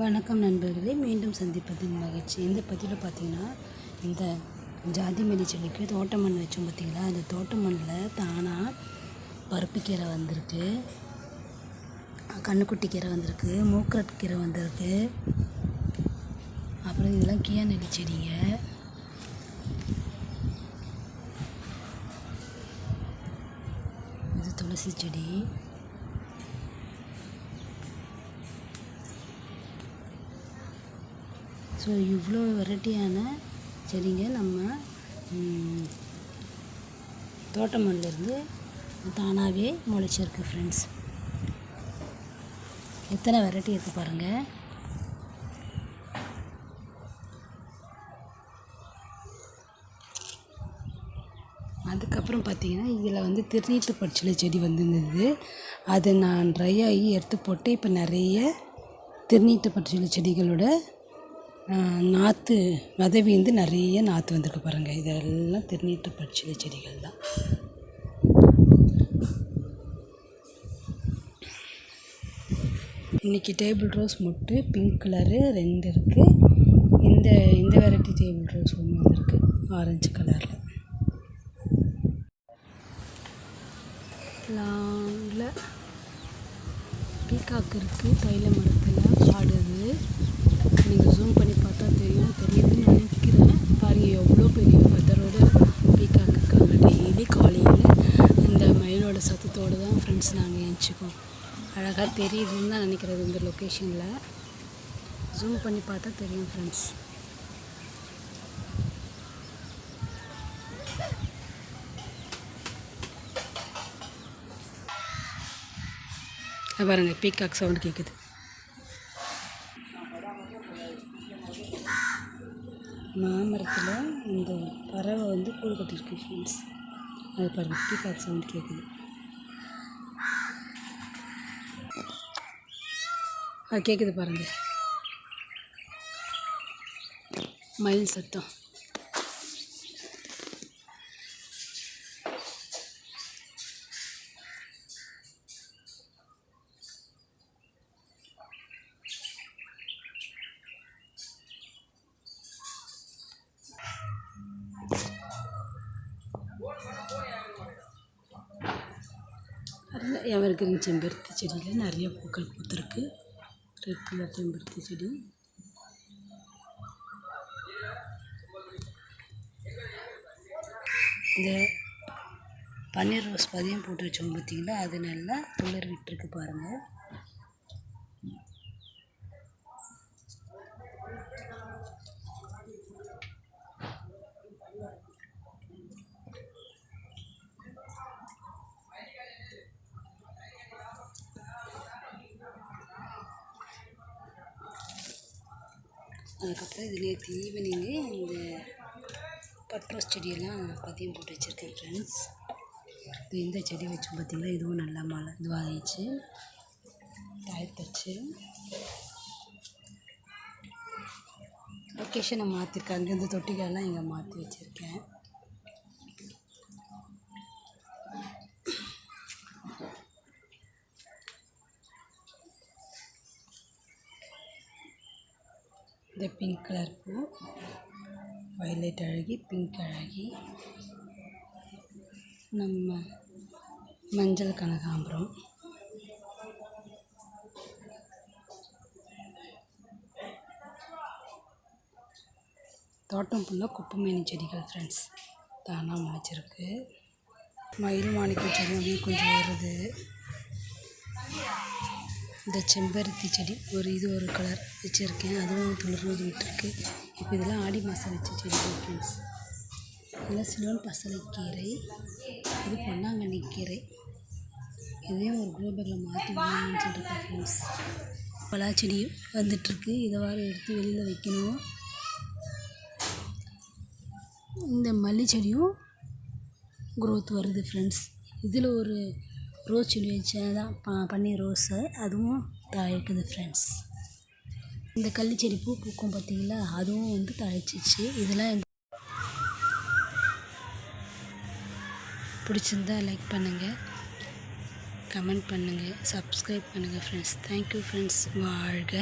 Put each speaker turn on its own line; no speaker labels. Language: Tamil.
வணக்கம் நண்பர்களே மீண்டும் சந்திப்பதில் மகிழ்ச்சி. இந்த பதிவில் பார்த்தீங்கன்னா இந்த ஜாதி மல்லி செடிக்கு தோட்ட மண் வச்சோம் பார்த்தீங்களா? அந்த தோட்ட மண்ணில் தானாக பருப்புக்கீரை வந்திருக்கு கண்ணுக்குட்டி கீரை வந்திருக்கு மூக்கரட் கீரை வந்திருக்கு. அப்புறம் இதெல்லாம் கியா நெல்லி செடிங்க. இது துளசி செடி. ஸோ இவ்வளோ வெரைட்டியான செடிங்க நம்ம தோட்டம் மண்ணிலேருந்து தானாகவே முளைச்சிருக்கு ஃப்ரெண்ட்ஸ் எத்தனை வெரைட்டி இருக்குது பாருங்கள் அதுக்கப்புறம் பார்த்திங்கன்னா இதில் வந்து திருநீட்டு பச்சிலை செடி வந்துருந்தது. அதை நான் ட்ரை ஆகி எடுத்து போட்டு இப்போ நிறைய திருநீட்டு பச்சிலை செடிகளோட நாற்று விதவிந்து நிறைய நாற்று வந்திருக்கு பாருங்கள் இதெல்லாம் திருநீட்டு பச்சிலை செடிகள் தான். இன்றைக்கி டேபிள் ரோஸ் மொட்டு பிங்க் கலரு ரெண்டு இருக்குது இந்த இந்த வெரைட்டி டேபிள் ரோஸ் ஒன்று வந்திருக்கு ஆரஞ்சு கலரில். லாங்கில் பீகாக் இருக்குது தைல மரத்தில் ஆடுது. நீங்கள் ஜூம் பண்ணி பார்த்தா தெரியும் தெரியுதுன்னு நினைக்கிறேன். பாருங்கள் எவ்வளோ பெரிய ஃபெதரோட பீக்காக் இருக்காங்க. டெய்லி காலையில் இந்த மயிலோட சத்தத்தோடு தான் ஃப்ரெண்ட்ஸ் நாங்கள் எழுச்சிக்கோம் அழகாக தெரியுதுன்னு தான் நினைக்கிறது இந்த லொக்கேஷனில் ஜூம் பண்ணி பார்த்தா தெரியும் ஃப்ரெண்ட்ஸ் பாருங்கள் பீகாக் சவுண்ட் கேட்குது மாமரத்தில் இந்த பறவை வந்து கூடு கட்டியிருக்கு ஃப்ரெண்ட்ஸ் அது பாருங்கள் பீகாக் சவுண்ட் கேட்குது அது கேட்குது பாருங்கள் மயில் சத்தம். அதில் எவர்கிரீன் செம்பருத்தி செடியில் நிறைய பூக்கள் பூத்திருக்கு. ரெட் கலர் செம்பருத்தி செடி. இந்த பன்னீர் ரோஸ் பதியம் போட்டு வச்சோம் பார்த்தீங்களா? அது நல்லா துளிர் விட்டுருக்கு பாருங்கள் அதுக்கப்புறம் இது நேற்று ஈவினிங்கு இந்த பட்ரோஸ் செடியெல்லாம் பதியம் போட்டு வச்சுருக்கேன் ஃப்ரெண்ட்ஸ் இது இந்த செடி வச்சு பார்த்திங்கன்னா இதுவும் நல்லா மழை இதுவாகிடுச்சு தாயத்தச்சு லொக்கேஷனை மாற்றிருக்கேன் அங்கேருந்து தொட்டிகளெல்லாம் இங்கே மாற்றி வச்சுருக்கேன். இந்த பிங்க் கலர் பூ. வயலட் அழகி பிங்க் அழகி. நம்ம மஞ்சள் கனகாம்பரம். தோட்டம் ஃபுல்லாக குப்பைமேனி செடிகள் ஃப்ரெண்ட்ஸ் தானாக முளைச்சிருக்கு. மயில் மாணிக்க செடி அப்படியே கொஞ்சம் வருது. இந்த செம்பருத்தி செடி ஒரு இது ஒரு கலர் வச்சுருக்கேன். அதுவும் துளிர்ந்து விட்டுருக்கு. இப்போ இதெல்லாம் ஆடி மாதம் வச்ச செடி ஃப்ரெண்ட்ஸ் இதெல்லாம் சிலோன் பசலைக்கீரை இது பொன்னாங்கண்ணி கீரை. இதையும் ஒரு குளோபரில் மாற்றி வாங்கணும்னு சொல்லியிருக்கேன் ஃப்ரெண்ட்ஸ் பலா செடியும் வந்துட்டுருக்கு. இதை வாரம் எடுத்து வெளியில் வைக்கணும். இந்த மல்லி செடியும் க்ரோத் வருது ஃப்ரெண்ட்ஸ் இதில் ஒரு ரோஸ் செடி வச்சேன் தான் ப பன்னீர் ரோஸு அதுவும் தழைக்குது ஃப்ரெண்ட்ஸ் இந்த கள்ளி செடி பூ பூக்கும் பார்த்தீங்களா? அதுவும் வந்து தழைச்சிச்சு இதெல்லாம் பிடிச்சிருந்தா லைக் பண்ணுங்கள் கமெண்ட் பண்ணுங்கள் சப்ஸ்கிரைப் பண்ணுங்கள் ஃப்ரெண்ட்ஸ் தேங்க்யூ ஃப்ரெண்ட்ஸ் வாழ்க